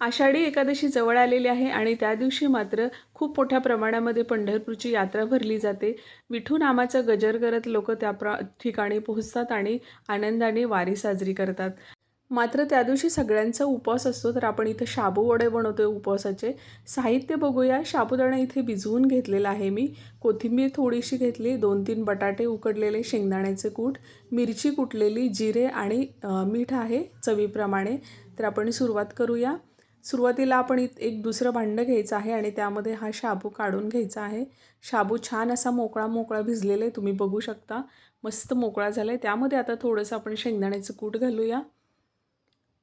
आषाढी एकादशी जवळ आलेली आहे आणि त्या दिवशी मात्र खूप मोठ्या प्रमाणामध्ये पंढरपूरची यात्रा भरली जाते. विठू नामाचा गजर करत लोक त्या प्र ठिकाणी पोहोचतात आणि आनंदाने वारी साजरी करतात. मात्र त्या दिवशी सगळ्यांचा उपवास असतो तर आपण इथं शाबू वडे बनवतो आहे उपवासाचे. साहित्य बघूया. शाबूदाणा इथे भिजवून घेतलेला आहे मी. कोथिंबीर थोडीशी घेतली दोन तीन बटाटे उकडलेले शेंगदाण्याचे कूट मिरची कुटलेली जिरे आणि मीठ आहे चवीप्रमाणे. तर आपण सुरुवात करूया. सुरुवातीला आपण एक दुसरं भांडं घ्यायचं आहे आणि त्यामध्ये हा शाबू काढून घ्यायचा आहे. शाबू छान असा मोकळा मोकळा भिजलेला आहे तुम्ही बघू शकता. मस्त मोकळा झाला आहे त्यामध्ये आता थोडंसं आपण शेंगदाण्याचं कूट घालूया.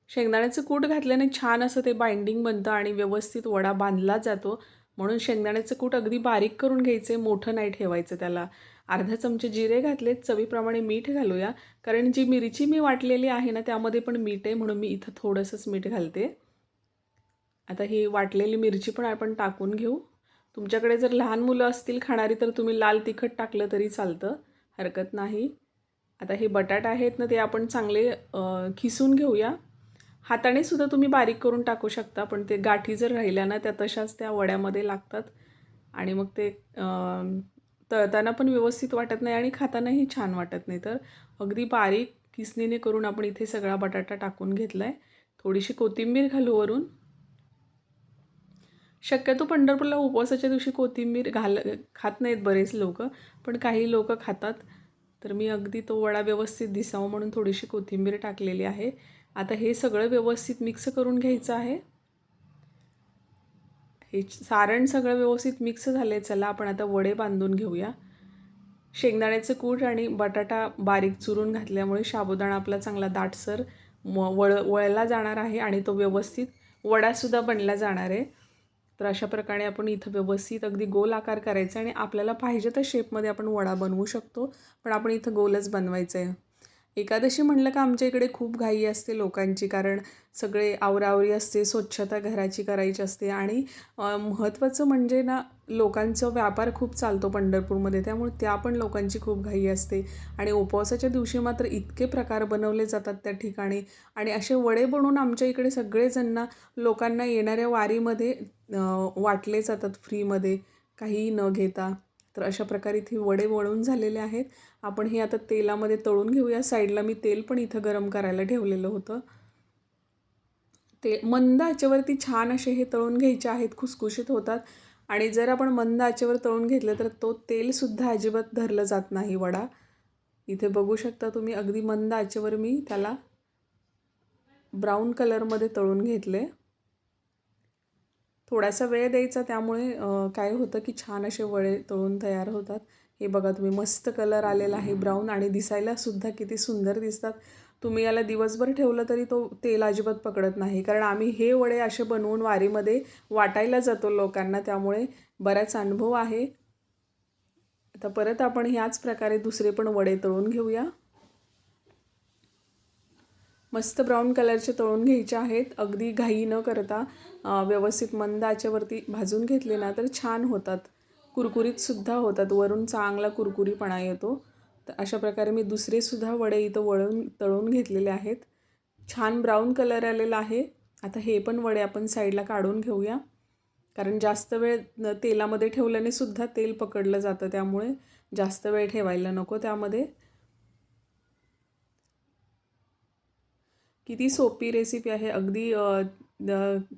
शेंगदाण्याचं कूट घातल्याने छान असं ते बाइंडिंग बनतं आणि व्यवस्थित वडा बांधला जातो. म्हणून शेंगदाण्याचं कूट अगदी बारीक करून घ्यायचे मोठं नाही ठेवायचं त्याला. अर्धा चमचे जिरे घातलेत चवीप्रमाणे मीठ घालूया. कारण जी मिरची मी वाटलेली आहे ना त्यामध्ये पण मीठ आहे म्हणून मी इथं थोडंसंच मीठ घालते. आता ही वाटलेली मिरची पण आपण टाकून घेऊ. तुमच्याकडे जर लहान मुलं असतील खाणारी तर तुम्ही लाल तिखट टाकलं तरी चालतं. हरकत नाही. आता हे बटाटा आहेत ना ते आपण चांगले खिसून घेऊया. हाताने सुद्धा तुम्ही बारीक करून टाकू शकता पण ते गाठी जर राहिल्या ना त्या तशाच त्या वड्यामध्ये लागतात. आणि मग ते तळताना पण व्यवस्थित वाटत नाही आणि खातानाही छान वाटत नाही. तर अगदी बारीक किसणीने करून आपण इथे सगळा बटाटा टाकून घेतला आहे थोडीशी कोथिंबीर घालू वरून. शक्यतो पंढरपूरला उपवासाच्या दिवशी कोथिंबीर घाल खात नाहीत बरेच लोक पण काही लोक खातात. तर मी अगदी तो वडा व्यवस्थित दिसावं म्हणून थोडीशी कोथिंबीर टाकलेली आहे. आता हे सगळं व्यवस्थित मिक्स करून घ्यायचं आहे. हे सारण सगळं व्यवस्थित मिक्स झालं आहे चला आपण आता वडे बांधून घेऊया. शेंगदाण्याचं कूट आणि बटाटा बारीक चुरून घातल्यामुळे साबुदाणा आपला चांगला दाटसर म वळ वळला जाणार आहे आणि तो व्यवस्थित वडासुद्धा बनला जाणार आहे. तर अशा प्रकारे आपण इथं व्यवस्थित अगदी गोल आकार करायचा आणि आपल्याला पाहिजे त्या शेपमध्ये आपण वडा बनवू शकतो. पण आपण इथं गोलच बनवायचं आहे एकादशी म्हणलं का आमच्या इकडे खूप घाई असते लोकांची कारण सगळे आवरावरी असते स्वच्छता घराची करायची असते. आणि महत्त्वाचं म्हणजे ना लोकांचा व्यापार खूप चालतो पंढरपूरमध्ये त्यामुळे त्या पण लोकांची खूप घाई असते. आणि उपवासाच्या दिवशी मात्र इतके प्रकार बनवले जातात त्या ठिकाणी. आणि असे वडे बनवून आमच्या इकडे सगळेजण लोकांना येणाऱ्या वारीमध्ये वाटले जातात फ्रीमध्ये काहीही न घेता. तर अशा प्रकारे इथे वडे वळून झालेले आहेत. आपण हे आता तेलामध्ये तळून घेऊया. साईडला मी तेल पण इथं गरम करायला ठेवलेलं होतं. ते मंद आचेवरती छान असे हे तळून घ्यायचे आहेत. खुसखुशीत होतात. आणि जर आपण मंद आचेवर तळून घेतलं तर तो तेलसुद्धा अजिबात धरलं जात नाही वडा. इथे बघू शकता तुम्ही अगदी मंद आचेवर मी त्याला ब्राऊन कलरमध्ये तळून घेतले. थोडासा वेळ द्यायचा. त्यामुळे काय होतं की छान असे वडे तळून तयार होतात. हे बघा तुम्ही मस्त कलर आलेला आहे. ब्राऊन आणि दिसायला सुद्धा किती सुंदर दिसतात. तुम्ही याला दिवसभर ठेवलं तरी तो तेल अजिबात पकडत नाही. कारण आम्ही हे वडे असे बनवून वारीमध्ये वाटायला जातो लोकांना. त्यामुळे बराच अनुभव आहे. आता परत आपण ह्याच प्रकारे दुसरे पण वडे तळून घेऊया. मस्त ब्राऊन कलरचे तळून घ्यायचे आहेत. अगदी घाई न करता व्यवस्थित मंद आचेवरती भाजून घेतले ना तर छान होतात. कुरकुरीतसुद्धा होतात. वरून चांगला कुरकुरीपणा येतो. तर अशा प्रकारे मी दुसरेसुद्धा वडे इथं वळून तळून घेतलेले आहेत. छान ब्राऊन कलर आलेला आहे. आता हे पण वडे आपण साईडला काढून घेऊया. कारण जास्त वेळ तेलामध्ये ठेवल्याने सुद्धा तेल पकडलं जातं. त्यामुळे जास्त वेळ ठेवायला नको त्यामध्ये. किती सोपी रेसिपी आहे. अगदी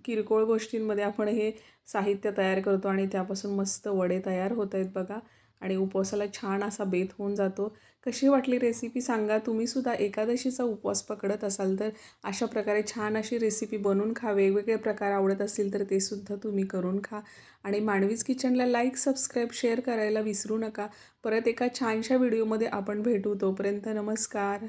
किरकोळ गोष्टींमध्ये आपण हे साहित्य तयार करतो आणि त्यापासून मस्त वडे तयार होत आहेत बघा. आणि उपवासाला छान असा बेत होऊन जातो. कशी वाटली रेसिपी सांगा. तुम्हीसुद्धा एकादशीचा उपवास पकडत असाल तर अशा प्रकारे छान अशी रेसिपी बनवून खा. वेगवेगळे प्रकार आवडत असतील तर ते सुद्धा तुम्ही करून खा. आणि मांडवीज किचनला लाईक सबस्क्राईब शेअर करायला विसरू नका. परत एका छानशा व्हिडिओमध्ये आपण भेटू. तोपर्यंत नमस्कार.